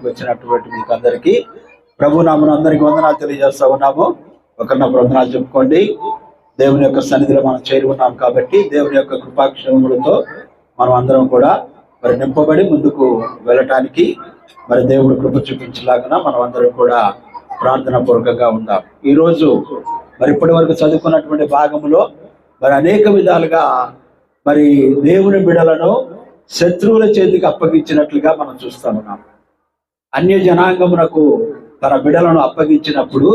మందిరానికి వచ్చినటువంటి మీకు అందరికీ ప్రభు నామను అందరికి వందనాలు తెలియజేస్తా ఉన్నాము. ఒకరినొకరు వందనాలు చెప్పుకోండి. దేవుని యొక్క సన్నిధిలో మనం చేరి ఉన్నాం కాబట్టి దేవుని యొక్క కృపాక్షములతో మనం అందరం కూడా మరి నింపబడి ముందుకు వెళ్ళటానికి మరి దేవుడు కృప చూపించలాగా మనం అందరం కూడా ప్రార్థన పూర్వకంగా ఉందాం. ఈ రోజు మరి ఇప్పటి వరకు చదువుకున్నటువంటి భాగంలో మరి అనేక విధాలుగా మరి దేవుని బిడలను శత్రువుల చేతికి అప్పగించినట్లుగా మనం చూస్తా ఉన్నాం. అన్య జనాంగమునకు తన బిడలను అప్పగించినప్పుడు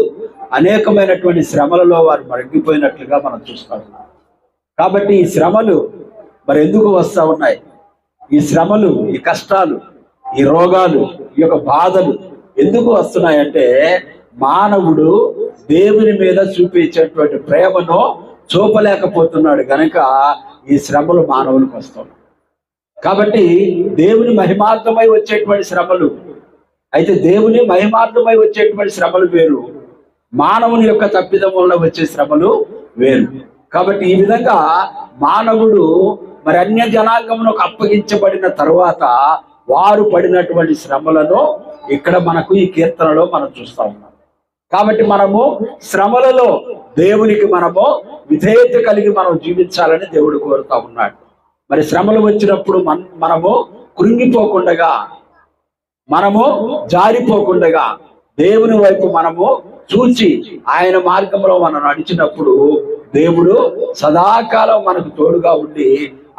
అనేకమైనటువంటి శ్రమలలో వారు మరిగిపోయినట్లుగా మనం చూస్తాం. కాబట్టి ఈ శ్రమలు మరి ఎందుకు వస్తూ ఉన్నాయి? ఈ శ్రమలు ఈ కష్టాలు ఈ రోగాలు ఈ యొక్క బాధలు ఎందుకు వస్తున్నాయంటే మానవుడు దేవుని మీద చూపించేటువంటి ప్రేమను చూపలేకపోతున్నాడు గనక ఈ శ్రమలు మానవులకు వస్తున్నాయి కాబట్టి దేవుని మహిమార్థమై వచ్చేటువంటి శ్రమలు అయితే దేవుని మహిమార్థమై వచ్చేటువంటి శ్రమలు వేరు. మానవుని యొక్క తప్పిదం వల్ల వచ్చే శ్రమలు వేరు. కాబట్టి ఈ విధంగా మానవుడు మరి అన్య జనాంగమునకు అప్పగించబడిన తరువాత వారు పడినటువంటి శ్రమలను ఇక్కడ మనకు ఈ కీర్తనలో మనం చూస్తా ఉన్నాం. కాబట్టి మనము శ్రమలలో దేవునికి మనము విధేయత కలిగి మనం జీవించాలని దేవుడు కోరుతా ఉన్నాడు. మరి శ్రమలు వచ్చినప్పుడు మన మనము కృంగిపోకుండగా మనము జారిపోకుండగా దేవుని వైపు మనము చూచి ఆయన మార్గంలో మనం నడిచినప్పుడు దేవుడు సదాకాలం మనకు తోడుగా ఉండి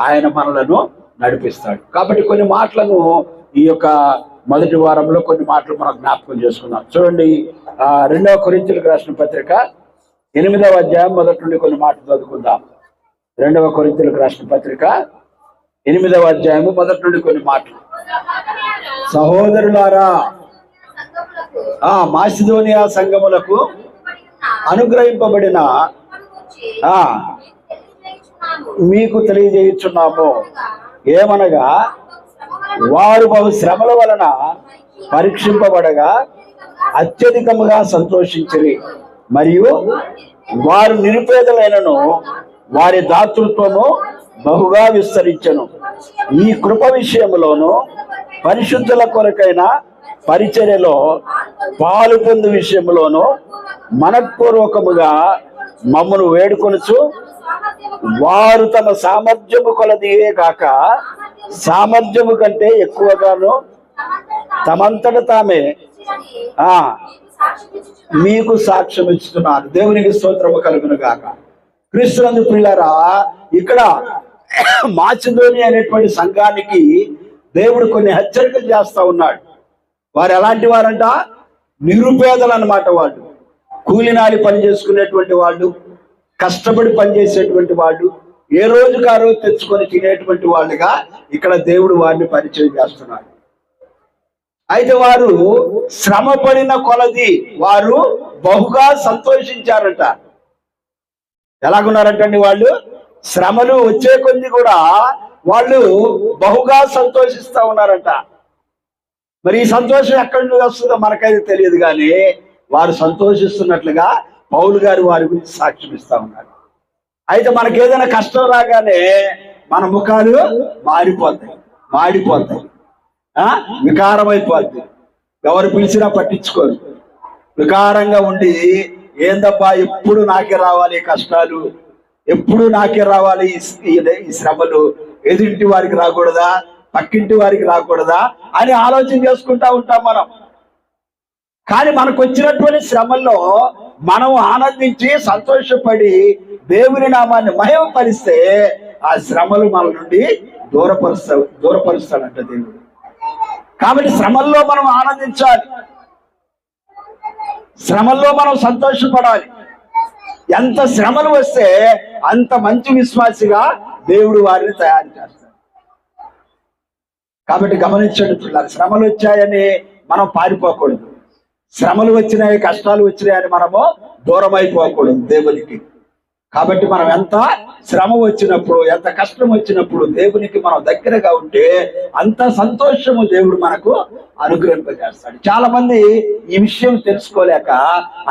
ఆయన మనలను నడిపిస్తాడు. కాబట్టి కొన్ని మాటలను ఈ యొక్క మొదటి వారంలో కొన్ని మాటలు మనం జ్ఞాపకం చేసుకున్నాం చూడండి ఆ రెండవ కొరింతలకు రాసిన పత్రిక ఎనిమిదవ అధ్యాయం మొదటి నుండి కొన్ని మాటలు చదువుకుందాం. రెండవ కొరింతలకు రాసిన పత్రిక ఎనిమిదవ అధ్యాయము మొదటి నుండి కొన్ని మాటలు. సహోదరులారా ఆ మాసిదోనియా సంఘములకు అనుగ్రహింపబడిన ఆ మీకు తెలియజేయుచున్నాము. ఏమనగా వారు బహు శ్రమల వలన పరీక్షింపబడగా అత్యధికముగా సంతోషించిరి. మరియు వారు నిరుపేదలైనను వారి దాతృత్వము బహుగా విస్తరించను. ఈ కృప విషయంలోనూ పరిశుద్ధుల కొరకైన పరిచర్యలో పాలు పొందు విషయంలోను మనపూర్వకముగా మమ్మను వేడుకొనుచు వారు తమ సామర్థ్యము కొలదియే కాక సామర్థ్యము కంటే ఎక్కువగాను తమంతట తామే ఆ మీకు సాక్ష్యం ఇస్తున్నారు దేవునికి స్తోత్రము కలుగును గాక. క్రీస్తునందు పిల్లరా ఇక్కడ మాచిదోని అనేటువంటి సంఘానికి దేవుడు కొన్ని హెచ్చరికలు చేస్తా ఉన్నాడు. వారు ఎలాంటి వారంట? నిరుపేదలు అన్నమాట వాళ్ళు. కూలినాలి పని చేసుకునేటువంటి వాళ్ళు కష్టపడి పనిచేసేటువంటి వాళ్ళు ఏ రోజుకు ఆ రోజు తెచ్చుకొని తినేటువంటి వాళ్ళుగా ఇక్కడ దేవుడు వారిని పరిచయం చేస్తున్నాడు. అయితే వారు శ్రమ పడిన కొలది వారు బహుగా సంతోషించారట. ఎలాగున్నారంటండి వాళ్ళు? శ్రమలు వచ్చే కొద్ది కూడా వాళ్ళు బహుగా సంతోషిస్తా ఉన్నారంట. మరి ఈ సంతోషం ఎక్కడి నుండి వస్తుందో మనకైతే తెలియదు కానీ వారు సంతోషిస్తున్నట్లుగా పౌలు గారు వారి గురించి సాక్ష్యం ఇస్తా ఉన్నారు. అయితే మనకి ఏదైనా కష్టం రాగానే మన ముఖాలు మారిపోతాయి మాడిపోతాయి. ఆ? వికారమైపోద్ది ఎవరు పిలిచినా పట్టించుకోరు. వికారంగా ఉండి ఏందబ్బా ఎప్పుడు నాకే రావాలి కష్టాలు? ఎప్పుడు నాకే రావాలి ఈ- ఈ- శ్రమలు? ఎదుటి వారికి రాకూడదా? పక్కింటి వారికి రాకూడదా? అని ఆలోచన చేసుకుంటా ఉంటాం మనం. కానీ మనకు వచ్చినటువంటి శ్రమల్లో మనం ఆనందించి సంతోషపడి దేవుని నామాన్ని మహిమపరిస్తే ఆ శ్రమలు మన నుండి దూరపరుస్తా దూరపరుస్తాడంట దేవుడు. కాబట్టి శ్రమల్లో మనం ఆనందించాలి. శ్రమల్లో మనం సంతోషపడాలి. ఎంత శ్రమలు వస్తే అంత మంచి విశ్వాసిగా దేవుడు వారిని తయారు చేస్తాడు. కాబట్టి గమనించండి పిల్లలు శ్రమలు వచ్చాయని మనం పారిపోకూడదు. శ్రమలు వచ్చినాయి కష్టాలు వచ్చినాయని మనము దూరం అయిపోకూడదు దేవునికి. కాబట్టి మనం ఎంత శ్రమ వచ్చినప్పుడు ఎంత కష్టం వచ్చినప్పుడు దేవునికి మనం దగ్గరగా ఉంటే అంత సంతోషము దేవుడు మనకు అనుగ్రహింపజేస్తాడు. చాలా మంది ఈ విషయం తెలుసుకోలేక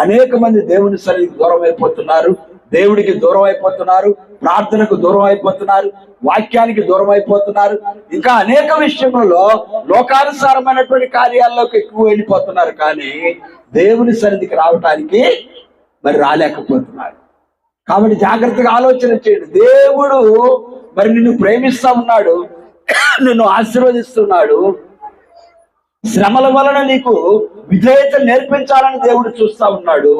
అనేక మంది దేవుని సరి దూరం అయిపోతున్నారు దేవుడికి దూరం అయిపోతున్నారు ప్రార్థనకు దూరం అయిపోతున్నారు వాక్యానికి దూరం అయిపోతున్నారు ఇంకా అనేక విషయములలో లోకానుసారమైనటువంటి కార్యాల్లోకి ఎక్కువ వెళ్ళిపోతున్నారు కానీ దేవుని సన్నిధికి రావటానికి మరి రాలేకపోతున్నారు. కాబట్టి జాగ్రత్తగా ఆలోచన చేయండి. దేవుడు మరి నిన్ను ప్రేమిస్తా ఉన్నాడు నిన్ను ఆశీర్వదిస్తున్నాడు. శ్రమల వలన నీకు విధేయత నేర్పించాలని దేవుడు చూస్తా ఉన్నాడు.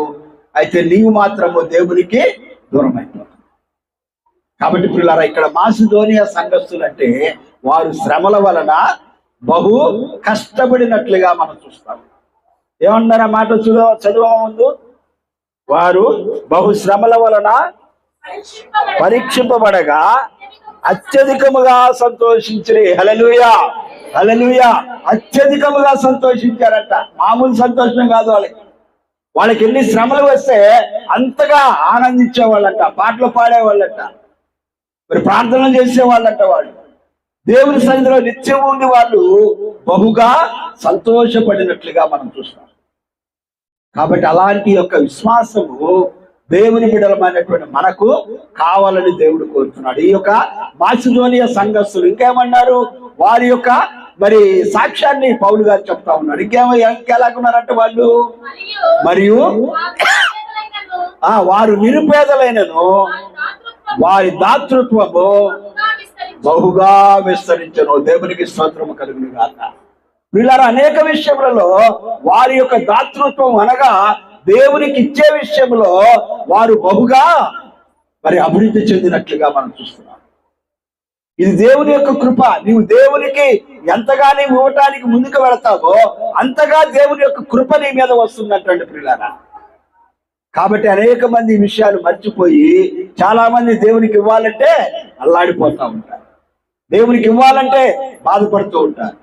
అయితే నీవు మాత్రము దేవునికి దూరం అయిపోతావు కాబట్టి పిల్లరా ఇక్కడ మాసిధోనియ సంఘస్థులు అంటే వారు శ్రమల వలన బహు కష్టపడినట్లుగా మనం చూస్తాం. ఏమన్నారా మాట చదువు చదువు ముందు? వారు బహు శ్రమల వలన పరీక్షింపబడగా అత్యధికముగా సంతోషించిన హలలుయా హలలుయా అత్యధికముగా సంతోషించారట. మామూలు సంతోషం కాదు వాళ్ళకి. వాళ్ళకి ఎన్ని శ్రమలు వస్తే అంతగా ఆనందించేవాళ్ళంట పాటలు పాడేవాళ్ళంట. మరి ప్రార్థనలు చేసేవాళ్ళంట వాళ్ళు. దేవుని సన్నిధిలో నిత్యం ఉండి వాళ్ళు బహుగా సంతోషపడినట్లుగా మనం చూస్తాం. కాబట్టి అలాంటి యొక్క విశ్వాసము దేవుని బిడలమైనటువంటి మనకు కావాలని దేవుడు కోరుతున్నాడు. ఈ యొక్క మాసిదోనియ సంఘస్థులు ఇంకేమన్నారు? వారి యొక్క మరి సాక్ష్యాన్ని పౌలు గారు చెప్తా ఉన్నారు. ఇంకేమో ఇంకెలాగున్నారంటే వాళ్ళు? మరియు ఆ వారు నిరుపేదలైనను వారి దాతృత్వము బహుగా విస్తరించను. దేవునికి స్తోత్రము కలుగును గాక. వీళ్ళ అనేక విషయములలో వారి యొక్క దాతృత్వం అనగా దేవునికి ఇచ్చే విషయంలో వారు బహుగా మరి అభివృద్ధి చెందినట్లుగా మనం చూస్తున్నాం. ఇది దేవుని యొక్క కృప. నీవు దేవునికి ఎంతగా నీవు ఇవ్వటానికి ముందుకు వెళతావో అంతగా దేవుని యొక్క కృప నీ మీద వస్తుందంటండి పిల్లరా. కాబట్టి అనేక మంది ఈ విషయాలు మర్చిపోయి చాలా మంది దేవునికి ఇవ్వాలంటే అల్లాడిపోతా ఉంటారు. దేవునికి ఇవ్వాలంటే బాధపడుతూ ఉంటారు.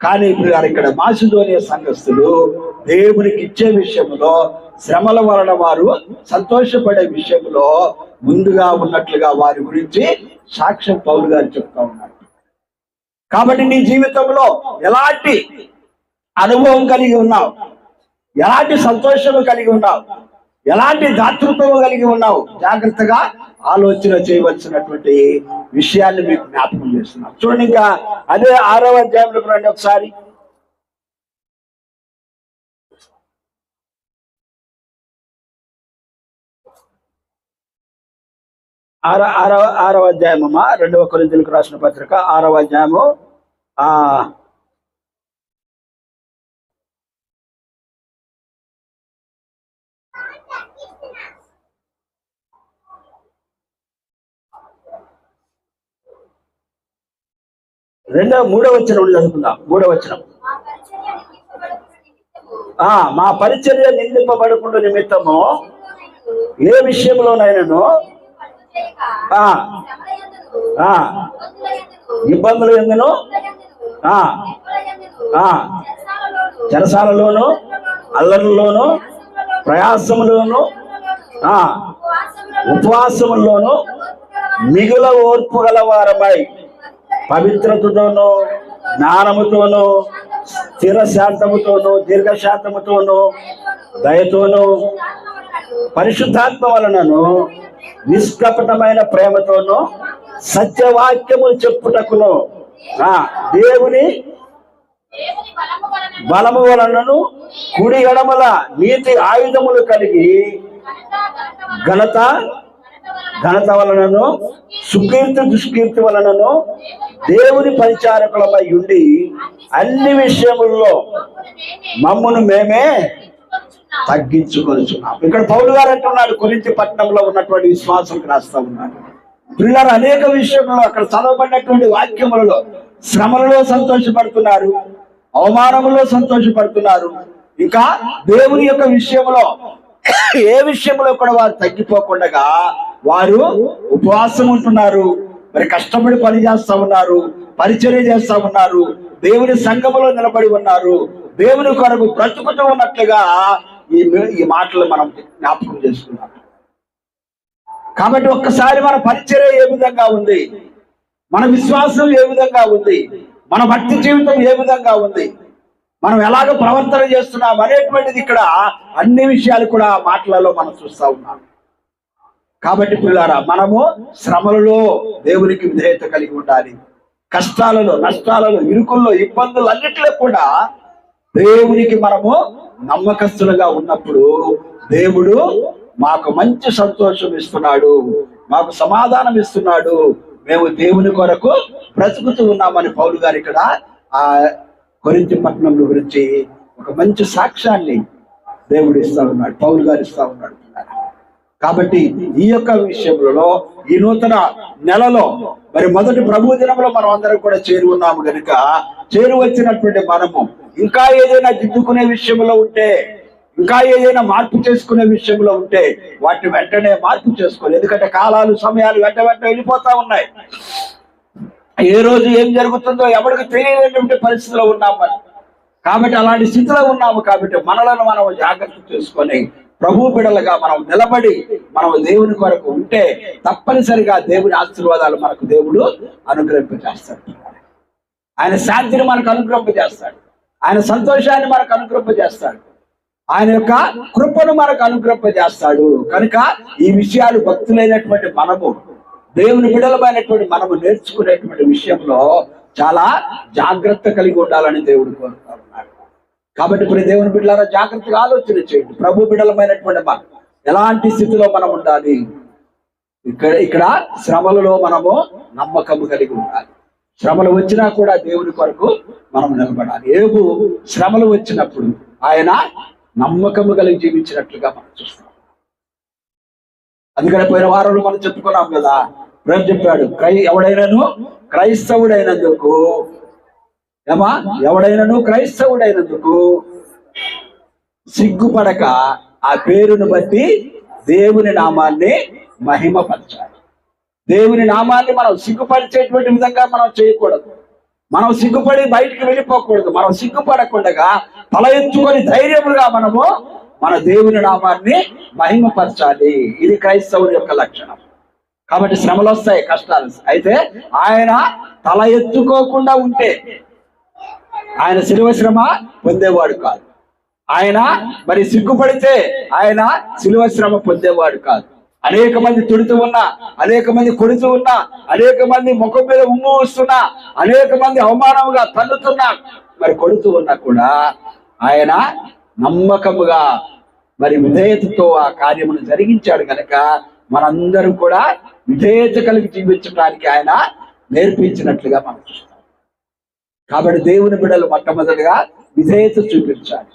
కానీ ఇప్పుడు ఇక్కడ మాసిలోని సంఘస్థులు దేవునికి ఇచ్చే విషయంలో శ్రమల వలన వారు సంతోషపడే విషయంలో ముందుగా ఉన్నట్లుగా వారి గురించి సాక్ష్యం పౌరు గారు చెప్తా ఉన్నారు. కాబట్టి నీ జీవితంలో ఎలాంటి అనుభవం కలిగి ఉన్నావు? ఎలాంటి సంతోషము కలిగి ఉన్నావు? ఎలాంటి దాతృత్వము కలిగి ఉన్నావు? జాగ్రత్తగా ఆలోచన చేయవలసినటువంటి విషయాన్ని మీకు జ్ఞాపకం చేస్తున్నాం చూడండి ఇంకా అదే ఆరవ అధ్యాయంలో రండి ఒకసారి. ఆర ఆరవ ఆరవ అధ్యాయమమ్మా రెండవ కొరింతలకు రాసిన పత్రిక ఆరవ అధ్యాయము ఆ రెండవ మూడవ వచ్చిన చదువుకుందాం. మూడవ వచ్చిన ఆ మా పరిచర్య నిందింపబడకుండా నిమిత్తము ఏ విషయంలోనైనాను ఇబ్బందులు ఎందును చెరసాలలోను అల్లర్లలోను ప్రయాసములోను. ఆ. ఉపవాసముల్లోను మిగుల ఓర్పు గల వారమై పవిత్రతతోనూ జ్ఞానముతోనూ స్థిర శాంతముతోనూ దీర్ఘశాంతముతోనూ దయతోనూ. పరిశుద్ధాత్మ వలనను నిష్కపటమైన ప్రేమతోనూ సత్యవాక్యములు చెప్పుటకును. దేవుని బలము వలనను కుడి ఎడమల నీతి ఆయుధములు కలిగి ఘనత ఘనత వలనను సుకీర్తి దుష్కీర్తి వలనను దేవుని పరిచారకులమై ఉండి అన్ని విషయముల్లో మమ్మను మేమే తగ్గించుకొనిచున్నాం. ఇక్కడ పౌరు గారు అంటున్నాడు కొరింతి పట్టణంలో ఉన్నటువంటి విశ్వాసం రాస్తా ఉన్నాడు పిల్లలు అనేక విషయంలో అక్కడ చదవబడినటువంటి వాక్యములలో శ్రమలలో సంతోషపడుతున్నారు అవమానములో సంతోషపడుతున్నారు. ఇంకా దేవుని యొక్క విషయంలో ఏ విషయంలో కూడా వారు తగ్గిపోకుండా వారు ఉపవాసం ఉంటున్నారు. మరి కష్టపడి పని చేస్తా ఉన్నారు పరిచర్య చేస్తా ఉన్నారు దేవుని సంఘములో నిలబడి ఉన్నారు దేవుని కొరకు బ్రతుకుతూ ఉన్నట్లుగా ఈ ఈ మాటలు మనం జ్ఞాపకం చేసుకున్నాం. కాబట్టి ఒక్కసారి మన పరిచర్య ఏ విధంగా ఉంది? మన విశ్వాసం ఏ విధంగా ఉంది? మన భక్తి జీవితం ఏ విధంగా ఉంది? మనం ఎలాగ ప్రవర్తన చేస్తున్నాం అనేటువంటిది ఇక్కడ అన్ని విషయాలు కూడా మాటలలో మనం చూస్తా ఉన్నాం. కాబట్టి పిల్లారా మనము శ్రమలలో దేవునికి విధేయత కలిగి ఉండాలి. కష్టాలలో నష్టాలలో ఇరుకుల్లో ఇబ్బందులు అన్నిటిలో కూడా దేవునికి మనము నమ్మకస్తులుగా ఉన్నప్పుడు దేవుడు మాకు మంచి సంతోషం ఇస్తున్నాడు మాకు సమాధానం ఇస్తున్నాడు. మేము దేవుని కొరకు బ్రతుకుతూ ఉన్నామని పౌలు గారు ఇక్కడ ఆ కొరింతి పట్టణం గురించి ఒక మంచి సాక్ష్యాన్ని దేవుడు ఇస్తా ఉన్నాడు పౌలు గారు ఇస్తా ఉన్నాడు. కాబట్టి ఈ యొక్క విషయంలో ఈ నూతన నెలలో మరి మొదటి ప్రభు దినంలో మనం అందరం కూడా చేరి ఉన్నాము కనుక చేరువచ్చినటువంటి మనము ఇంకా ఏదైనా దిద్దుకునే విషయంలో ఉంటే ఇంకా ఏదైనా మార్పు చేసుకునే విషయంలో ఉంటే వాటిని వెంటనే మార్పు చేసుకోవాలి. ఎందుకంటే కాలాలు సమయాలు వెంట వెంట వెళ్ళిపోతా ఉన్నాయి. ఏ రోజు ఏం జరుగుతుందో ఎవరికి తెలియనటువంటి పరిస్థితిలో ఉన్నాం మనం. కాబట్టి అలాంటి స్థితిలో ఉన్నాము కాబట్టి మనలను మనం జాగ్రత్త చేసుకొని ప్రభు బిడలుగా మనం నిలబడి మనం దేవుని కొరకు ఉంటే తప్పనిసరిగా దేవుని ఆశీర్వాదాలు మనకు దేవుడు అనుగ్రహింపజేస్తాడు. ఆయన శాంతిని మనకు అనుగ్రహింపజేస్తాడు. ఆయన సంతోషాన్ని మనకు అనుగ్రహింపజేస్తాడు. ఆయన యొక్క కృపను మనకు అనుగ్రహింపజేస్తాడు. కనుక ఈ విషయాలు భక్తులైనటువంటి మనము దేవుని బిడలమైనటువంటి మనము నేర్చుకునేటువంటి విషయంలో చాలా జాగ్రత్త కలిగి ఉండాలని దేవుడు కోరుతున్నాడు కాబట్టి ఇప్పుడు దేవుని బిడ్డలారా జాగ్రత్తగా ఆలోచన చేయండి. ప్రభు బిడలమైనటువంటి మనం ఎలాంటి స్థితిలో మనం ఉండాలి? ఇక్కడ ఇక్కడ శ్రమలలో మనము నమ్మకము కలిగి ఉండాలి. శ్రమలు వచ్చినా కూడా దేవుని కొరకు మనం నిలబడాలి. ఏబు శ్రమలు వచ్చినప్పుడు ఆయన నమ్మకము కలిగి జీవించినట్లుగా మనం చూస్తాం అందుకని పోయిన వారంలో మనం చెప్పుకున్నాం కదా ప్రేమ చెప్పాడు క్రై ఎవడైనాను క్రైస్తవుడైనందుకు ఏమా? ఎవడైనాను క్రైస్తవుడైనందుకు సిగ్గుపడక ఆ పేరును బట్టి దేవుని నామాన్ని మహిమపరచాలి. దేవుని నామాన్ని మనం సిగ్గుపరిచేటువంటి విధంగా మనం చేయకూడదు. మనం సిగ్గుపడి బయటికి వెళ్ళిపోకూడదు. మనం సిగ్గుపడకుండా తల ఎత్తుకొని ధైర్యముగా మనము మన దేవుని నామాన్ని మహిమపరచాలి. ఇది క్రైస్తవుని యొక్క లక్షణం. కాబట్టి శ్రమలు వస్తాయి కష్టాలు అయితే ఆయన తల ఎత్తుకోకుండా ఉంటే ఆయన శిలువ శ్రమ పొందేవాడు కాదు. ఆయన మరి సిగ్గుపడితే ఆయన శిలువ శ్రమ పొందేవాడు కాదు. అనేక మంది తుడుతూ ఉన్నా అనేక మంది కొడుతూ ఉన్నా అనేక మంది ముఖం మీద ఉమ్ము వస్తున్నా అనేక మంది అవమానముగా తన్నుతున్నా మరి కొడుతూ ఉన్నా కూడా ఆయన నమ్మకముగా మరి విధేయతతో ఆ కార్యమును జరిగించాడు కనుక మనందరం కూడా విధేయత కలిగి జీవించడానికి ఆయన నేర్పించినట్లుగా మనం చూస్తాం. కాబట్టి దేవుని బిడలు మొట్టమొదటిగా విధేయత చూపించాలి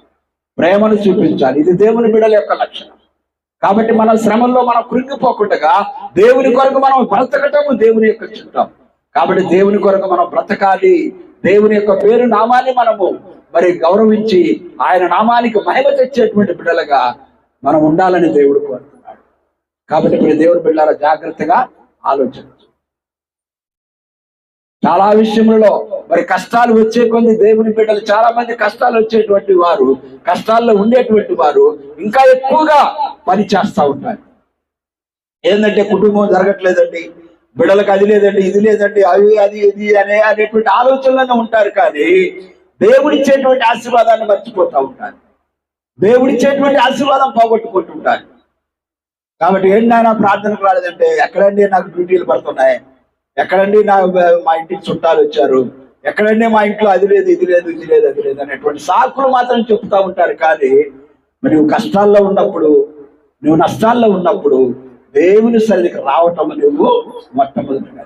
ప్రేమను చూపించాలి. ఇది దేవుని బిడల యొక్క లక్షణం. కాబట్టి మన శ్రమల్లో మనం కృంగిపోకుండా దేవుని కొరకు మనం బ్రతకటము దేవుని యొక్క చుట్టం కాబట్టి దేవుని కొరకు మనం బ్రతకాలి. దేవుని యొక్క పేరు నామాన్ని మనము మరి గౌరవించి ఆయన నామానికి మహిమ తెచ్చేటువంటి బిడ్డలుగా మనం ఉండాలని దేవుడు కోరుతున్నాడు. కాబట్టి ఇప్పుడు దేవుని బిడ్డల జాగ్రత్తగా ఆలోచన చాలా విషయములలో మరి కష్టాలు వచ్చే కొన్ని దేవుని బిడ్డలు చాలా మంది కష్టాలు వచ్చేటువంటి వారు కష్టాల్లో ఉండేటువంటి వారు ఇంకా ఎక్కువగా పని చేస్తూ ఉంటారు. ఏంటంటే కుటుంబం జరగట్లేదండి బిడ్డలకు అది లేదండి ఇది లేదండి అవి అది ఇది అనే అనేటువంటి ఆలోచనలోనే ఉంటారు కానీ దేవుడిచ్చేటువంటి ఆశీర్వాదాన్ని మర్చిపోతూ ఉంటారు. దేవుడిచ్చేటువంటి ఆశీర్వాదం పోగొట్టుకుంటుంటారు కాబట్టి ఏంటి నాయన ప్రార్థనకు రాలేదంటే ఎక్కడండి నాకు డ్యూటీలు పడుతున్నాయి? ఎక్కడండి నా మా ఇంటికి చుట్టాలు వచ్చారు? ఎక్కడండి మా ఇంట్లో అది లేదు ఇది లేదు ఇది లేదు అది లేదు అనేటువంటి సాకులు మాత్రం చెప్తా ఉంటారు. కానీ మరి నువ్వు కష్టాల్లో ఉన్నప్పుడు నువ్వు నష్టాల్లో ఉన్నప్పుడు దేవుని సరిదికి రావటం నువ్వు మొట్టమొదటిగా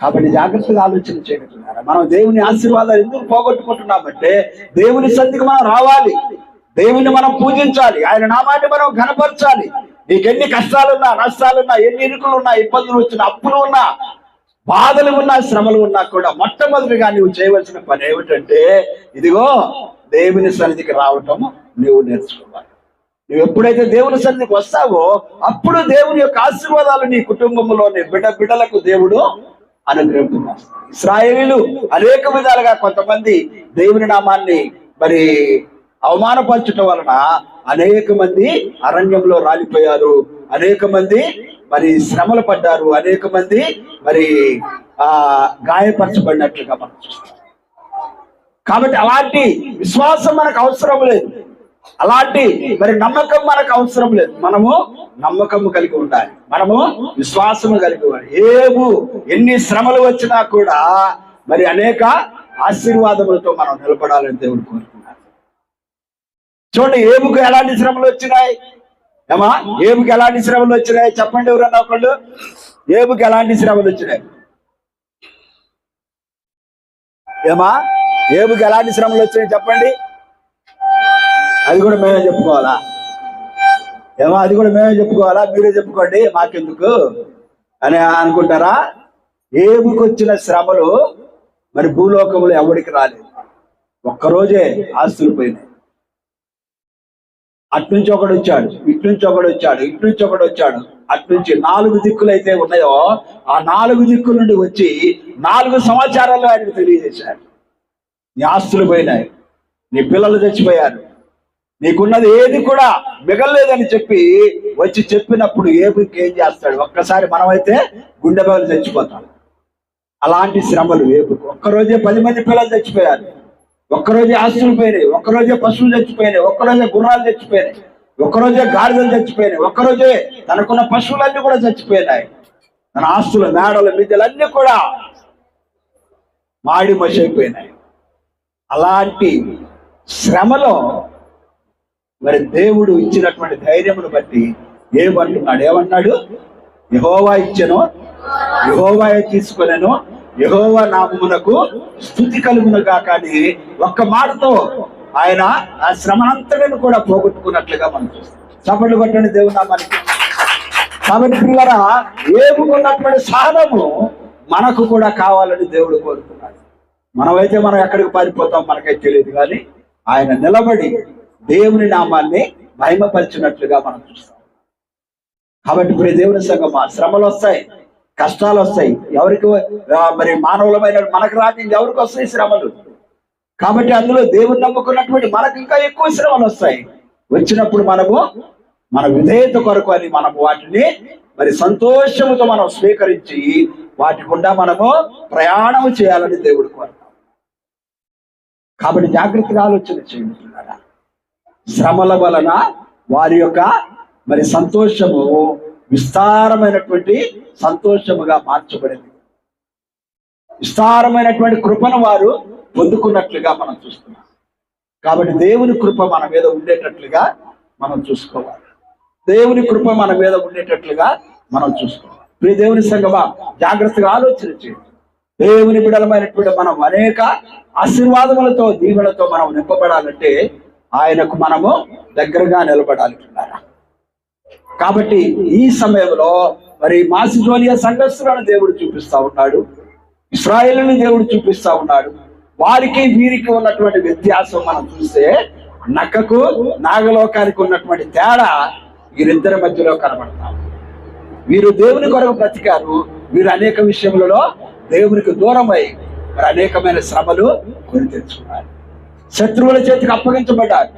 కాబట్టి జాగ్రత్తగా ఆలోచన చేయగలుగుతున్నారా? మనం దేవుని ఆశీర్వాదాలు ఎందుకు పోగొట్టుకుంటున్నామంటే దేవుని సంధికి మనం రావాలి. దేవుని మనం పూజించాలి. ఆయన నామాన్ని మనం ఘనపరచాలి. నీకు ఎన్ని కష్టాలున్నా నష్టాలున్నా ఎన్ని ఇరుకులున్నా ఇబ్బందులు వచ్చిన అప్పులు ఉన్నా బాధలు ఉన్నా శ్రమలు ఉన్నా కూడా మొట్టమొదటిగా నువ్వు చేయవలసిన పని ఏమిటంటే ఇదిగో దేవుని సన్నిధికి రావటం నువ్వు నేర్చుకోవాలి. నువ్వు ఎప్పుడైతే దేవుని సన్నిధికి వస్తావో అప్పుడు దేవుని యొక్క ఆశీర్వాదాలు నీ కుటుంబంలోని బిడ్డ బిడ్డలకు దేవుడు అనుగ్రహిస్తున్నాడు ఇస్రాయేలీలు అనేక విధాలుగా కొంతమంది దేవుని నామాన్ని మరి అవమానపరచటం వలన అనేక మంది అరణ్యంలో రాలిపోయారు. అనేక మంది మరి శ్రమలు పడ్డారు. అనేక మంది మరి ఆ గాయపరచబడినట్లుగా మనం కాబట్టి అలాంటి విశ్వాసం మనకు అవసరం లేదు. అలాంటి మరి నమ్మకం మనకు అవసరం లేదు. మనము నమ్మకము కలిగి ఉండాలి. మనము విశ్వాసము కలిగి ఉండాలి. ఏవు ఎన్ని శ్రమలు వచ్చినా కూడా మరి అనేక ఆశీర్వాదములతో మనం నిలబడాలని దేవుడు కోరుకున్నారు చూడండి ఏముకు ఎలాంటి శ్రమలు వచ్చినాయి? ఏమా? ఏముకి ఎలాంటి శ్రమలు వచ్చినాయి? చెప్పండి ఎవరన్నా ఒకళ్ళు. ఏముకి ఎలాంటి శ్రమలు వచ్చినాయి? ఏమా? ఏముకి ఎలాంటి శ్రమలు వచ్చినాయి చెప్పండి. అది కూడా మేమే చెప్పుకోవాలా? ఏమో? అది కూడా మేమే చెప్పుకోవాలా? మీరే చెప్పుకోండి మాకెందుకు? అని అనుకుంటారా? ఏముకి వచ్చిన శ్రమలు మరి భూలోకంలో ఎవరికి రాలేదు? ఒక్కరోజే ఆస్తులు పోయినాయి. అట్నుంచి ఒకడు వచ్చాడు ఇట్నుంచి ఒకడు వచ్చాడు ఇట్నుంచి ఒకడు వచ్చాడు అట్నుంచి నాలుగు దిక్కులు అయితే ఉన్నాయో ఆ నాలుగు దిక్కుల నుండి వచ్చి నాలుగు సమాచారాలు ఆయనకు తెలియజేశాడు నీ ఆస్తులు పోయినాయి నీ పిల్లలు చచ్చిపోయారు నీకున్నది ఏది కూడా మిగలలేదని చెప్పి వచ్చి చెప్పినప్పుడు ఏబుకి ఏం చేస్తాడు? ఒక్కసారి మనమైతే గుండె బగలు చచ్చిపోతాం. అలాంటి శ్రమలు ఏబుకు. ఒక్కరోజే పది మంది పిల్లలు చచ్చిపోయారు. ఒక్కరోజే ఆస్తులు పోయినాయి ఒక్కరోజే పశువులు చచ్చిపోయినాయి ఒక్కరోజే గుర్రాలు చచ్చిపోయినాయి ఒక్కరోజే గాడిదలు చచ్చిపోయినాయి ఒక్కరోజే తనకున్న పశువులన్నీ కూడా చచ్చిపోయినాయి. తన ఆస్తులు మేడలు మిద్దెలన్నీ కూడా మాడి మసి అయిపోయినాయి అలాంటి శ్రమలో మరి దేవుడు ఇచ్చినటువంటి ధైర్యమును బట్టి ఏమంటున్నాడు? ఏమన్నాడు యహోవా ఇచ్చాను యహోవా తీసుకునేను యహోవ నామమునకు స్థుతి కలుగునుగా కానీ ఒక్క మాటతో ఆయన ఆ శ్రమనంతటిని కూడా పోగొట్టుకున్నట్లుగా మనం చూస్తాం. చప్పట్లు కొట్టండి దేవుడు నామానికి. కాబట్టి పిల్లరా ఏముకున్నటువంటి సహనము మనకు కూడా కావాలని దేవుడు కోరుతున్నాడు మనమైతే మనం ఎక్కడికి పారిపోతాం మనకైతే తెలియదు కానీ ఆయన నిలబడి దేవుని నామాన్ని మహిమపరిచినట్లుగా మనం చూస్తాం. కాబట్టి ఇప్పుడు దేవుని సంగమా శ్రమలు వస్తాయి కష్టాలు వస్తాయి. ఎవరికి మరి మానవులమైన మనకు రాని ఎవరికి వస్తాయి శ్రమలు? కాబట్టి అందులో దేవుని నమ్ముకున్నటువంటి మనకు ఇంకా ఎక్కువ శ్రమలు వస్తాయి. వచ్చినప్పుడు మనము మన విధేయత కొరకు అని మనం వాటిని మరి సంతోషముతో మనం స్వీకరించి వాటి గుండా మనము ప్రయాణం చేయాలని దేవుడు కోరుతాం కాబట్టి జాగ్రత్తగా ఆలోచన చేయండి శ్రమల వలన వారి యొక్క మరి సంతోషము విస్తారమైనటువంటి సంతోషముగా మార్చబడింది. విస్తారమైనటువంటి కృపను వారు పొందుకున్నట్లుగా మనం చూస్తున్నాం. కాబట్టి దేవుని కృప మన మీద ఉండేటట్లుగా మనం చూసుకోవాలి. దేవుని కృప మన మీద ఉండేటట్లుగా మనం చూసుకోవాలి. ప్రియ దేవుని సంగమా జాగ్రత్తగా ఆలోచన చేయండి. దేవుని బిడలమైనటువంటి మనం అనేక ఆశీర్వాదములతో దీవులతో మనం నింపబడాలంటే ఆయనకు మనము దగ్గరగా నిలబడాలి. కాబట్టి ఈ సమయంలో మరి మాసిజోనియా సంఘస్థులను దేవుడు చూపిస్తా ఉన్నాడు. ఇస్రాయేల్ని దేవుడు చూపిస్తా ఉన్నాడు. వారికి వీరికి ఉన్నటువంటి వ్యత్యాసం మనం చూస్తే నక్కకు నాగలోకానికి ఉన్నటువంటి తేడా వీరిద్దరి మధ్యలో కనబడతాం వీరు దేవుని కొరకు బ్రతికారు. వీరు అనేక విషయములలో దేవునికి దూరమై మరి అనేకమైన శ్రమలు కొని తెచ్చుకున్నారు. శత్రువుల చేతికి అప్పగించబడ్డారు.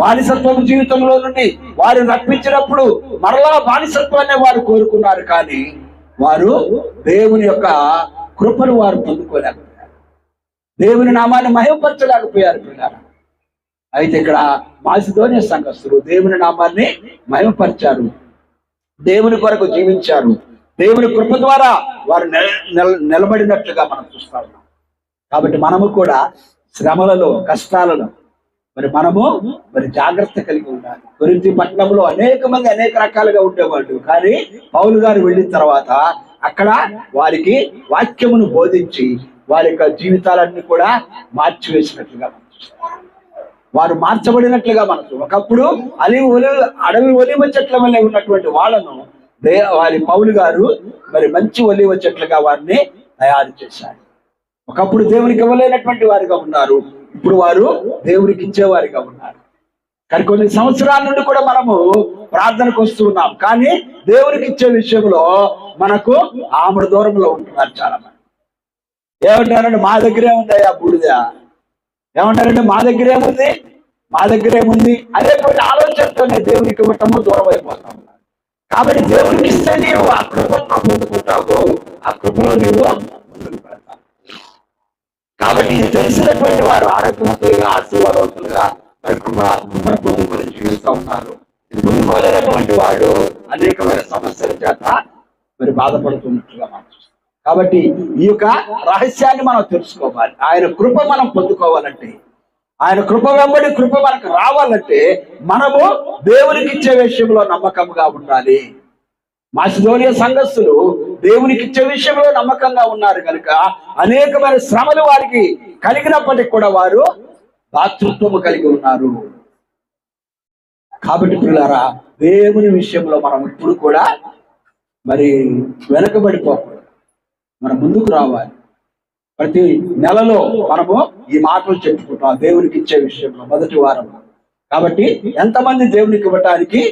బానిసత్వపు జీవితంలో నుండి వారిని రప్పించినప్పుడు మరలా బానిసత్వాన్ని వారు కోరుకున్నారు కానీ వారు దేవుని యొక్క కృపను వారు పొందుకోలేకపోయారు. దేవుని నామాన్ని మహిమపరచలేకపోయారు పిల్లలు అయితే ఇక్కడ మాసిధోని సంఘస్థులు దేవుని నామాన్ని మహిమపరిచారు. దేవుని కొరకు జీవించారు. దేవుని కృప ద్వారా వారు నిలబడినట్లుగా మనం చూస్తా ఉన్నాం. కాబట్టి మనము కూడా శ్రమలలో కష్టాలలో మరి మనము మరి జాగ్రత్త కలిగి ఉండాలి. గురించి పట్టణంలో అనేక మంది అనేక రకాలుగా ఉండేవాళ్ళు. కానీ పౌలు గారు వెళ్ళిన తర్వాత అక్కడ వారికి వాక్యమును బోధించి వారి యొక్క జీవితాలన్నీ కూడా మార్చివేసినట్లుగా వారు మార్చబడినట్లుగా మనకు ఒకప్పుడు అలివి ఒలి అడవి ఒలివ చెట్ల వల్ల ఉన్నటువంటి వాళ్ళను వారి పౌలు గారు మరి మంచి ఒలివ చెట్లుగా వారిని తయారు చేశారు. ఒకప్పుడు దేవునికి ఇవ్వలేనటువంటి వారిగా ఉన్నారు. ఇప్పుడు వారు దేవునికి ఇచ్చేవారిగా ఉన్నారు. కానీ కొన్ని సంవత్సరాల నుండి కూడా మనము ప్రార్థనకు వస్తూ ఉన్నాం. కానీ దేవునికి ఇచ్చే విషయంలో మనకు ఆమెడు దూరంలో ఉంటున్నారు చాలా మంది ఏమంటారంటే మా దగ్గరే ఉందయ్యా బూడిద. ఏమంటారంటే మా దగ్గరే ఉంది? మా దగ్గర ఏముంది అనేటువంటి ఆలోచనతోనే దేవునికి ఇవ్వటము దూరం అయిపోతాం కాబట్టి దేవునికి ఇస్తే నీవు ఆ కృపను పొందుకుంటావు ఆ కృపలో నీవు కాబట్టి ఇది తెలిసినటువంటి వారు ఆరోగ్యవంతులుగా ఆశీర్వాదవంతులుగా కుటుంబం గురించి జీవిస్తూ ఉన్నారు. వాడు అనేకమైన సమస్యల చేత మరి బాధపడుతున్నట్లుగా మనం చూస్తాం. కాబట్టి ఈ యొక్క రహస్యాన్ని మనం తెలుసుకోవాలి. ఆయన కృప మనం పొందుకోవాలంటే ఆయన కృప వెంబడి కృప మనకు రావాలంటే మనము దేవునికి ఇచ్చే విషయంలో నమ్మకంగా ఉండాలి. మాసిదోనియ సంఘస్థులు దేవునికి ఇచ్చే విషయంలో నమ్మకంగా ఉన్నారు కనుక అనేకమైన శ్రమలు వారికి కలిగినప్పటికీ కూడా వారు దాతృత్వము కలిగి ఉన్నారు. కాబట్టి పిల్లారా దేవుని విషయంలో మనం ఇప్పుడు కూడా మరి వెనకబడిపోకూడదు. మనం ముందుకు రావాలి. ప్రతి నెలలో మనము ఈ మాటలు చెప్పుకుంటాం దేవునికి ఇచ్చే విషయంలో మొదటి వారం కాబట్టి ఎంతమంది దేవునికి ఇవ్వటానికి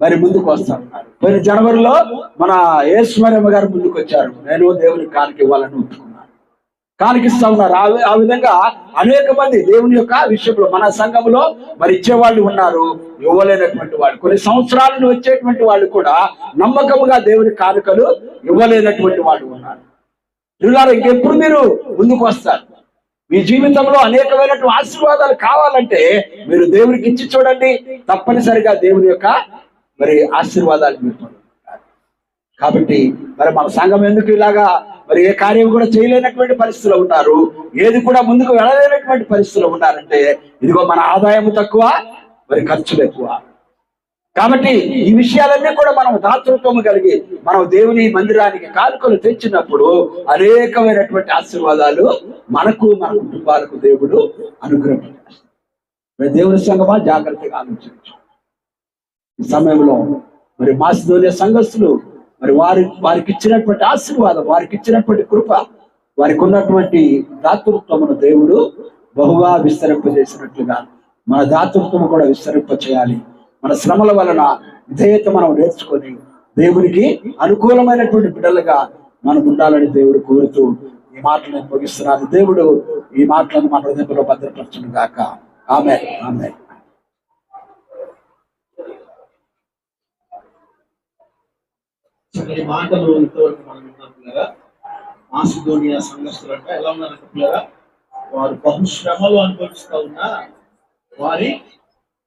మరి ముందుకు వస్తారు పోయిన జనవరిలో మన యేసుమరమ్మ గారు ముందుకు వచ్చారు. నేను దేవుని కానుక ఇవ్వాలని ఒప్పుకున్నాను. కానికిస్తా ఉన్నారు. ఆ ఆ విధంగా అనేక మంది దేవుని యొక్క విషయంలో మన సంఘంలో మరి ఇచ్చేవాళ్ళు ఉన్నారు. ఇవ్వలేనటువంటి వాళ్ళు. కొన్ని సంవత్సరాలను వచ్చేటువంటి వాళ్ళు కూడా నమ్మకముగా దేవుని కానుకలు ఇవ్వలేనటువంటి వాళ్ళు ఉన్నారు. పిల్లలు ఇంకెప్పుడు మీరు ముందుకు వస్తారు? మీ జీవితంలో అనేకమైనటువంటి ఆశీర్వాదాలు కావాలంటే మీరు దేవునికి ఇచ్చి చూడండి. తప్పనిసరిగా దేవుని యొక్క మరి ఆశీర్వాదాలు మీరు పొందుకుంటారు కాబట్టి మరి మన సంఘం ఎందుకు ఇలాగా మరి ఏ కార్యం కూడా చేయలేనటువంటి పరిస్థితిలో ఉన్నారు? ఏది కూడా ముందుకు వెళ్ళలేనటువంటి పరిస్థితులు ఉన్నారంటే ఇదిగో మన ఆదాయం తక్కువ మరి ఖర్చులు ఎక్కువ. కాబట్టి ఈ విషయాలన్నీ కూడా మనం దాతృత్వము కలిగి మనం దేవుని మందిరానికి కానుకలు తెచ్చినప్పుడు అనేకమైనటువంటి ఆశీర్వాదాలు మనకు మన కుటుంబాలకు దేవుడు అనుగ్రహించారు మరి దేవుని సంగమా జాగ్రత్తగా ఆలోచించు. సమయంలో. మరి మాసిదోనియ సంఘస్థులు మరి వారి వారికి ఇచ్చినటువంటి ఆశీర్వాదం వారికి ఇచ్చినటువంటి కృప వారికి ఉన్నటువంటి దాతృత్వమును దేవుడు బహుగా విస్తరింపజేసినట్లుగా మన దాతృత్వము కూడా విస్తరింప చేయాలి మన శ్రమల వలన విధేయత మనం నేర్చుకొని దేవునికి అనుకూలమైనటువంటి బిడ్డలుగా మనం ఉండాలని దేవుడు కోరుతూ ఈ మాటలను ముగిస్తున్నాను. దేవుడు ఈ మాటలను మన హృదయంలో భద్రపరచును గాక ఆమె ఆమె ఈ మాటలు ఇంతవరకు మనం విన్నాం పిల్లరా? మాసిదోనియా సంఘస్థులు అంటే ఎలా ఉన్నారంటే పిల్లరా? వారు బహుశ్రమలు అనుభవిస్తూ ఉన్నా వారి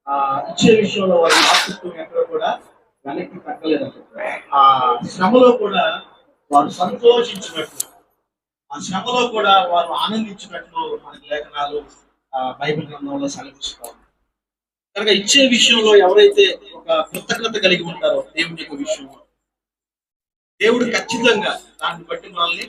ఆ ఇచ్చే విషయంలో వారి ఆసక్తిని ఎక్కడ కూడా వెనక్కి తగ్గలేదు ఆ శ్రమలో కూడా వారు సంతోషించినట్లు ఆ శ్రమలో కూడా వారు ఆనందించినట్లు మనకి లేఖనాలు ఆ, బైబిల్ గ్రంథంలో సెలవిస్తాం కనుక ఇచ్చే విషయంలో ఎవరైతే ఒక కృతజ్ఞత కలిగి ఉంటారో దేవుని యొక్క విషయంలో దేవుడు ఖచ్చితంగా దాన్ని బట్టి మనల్ని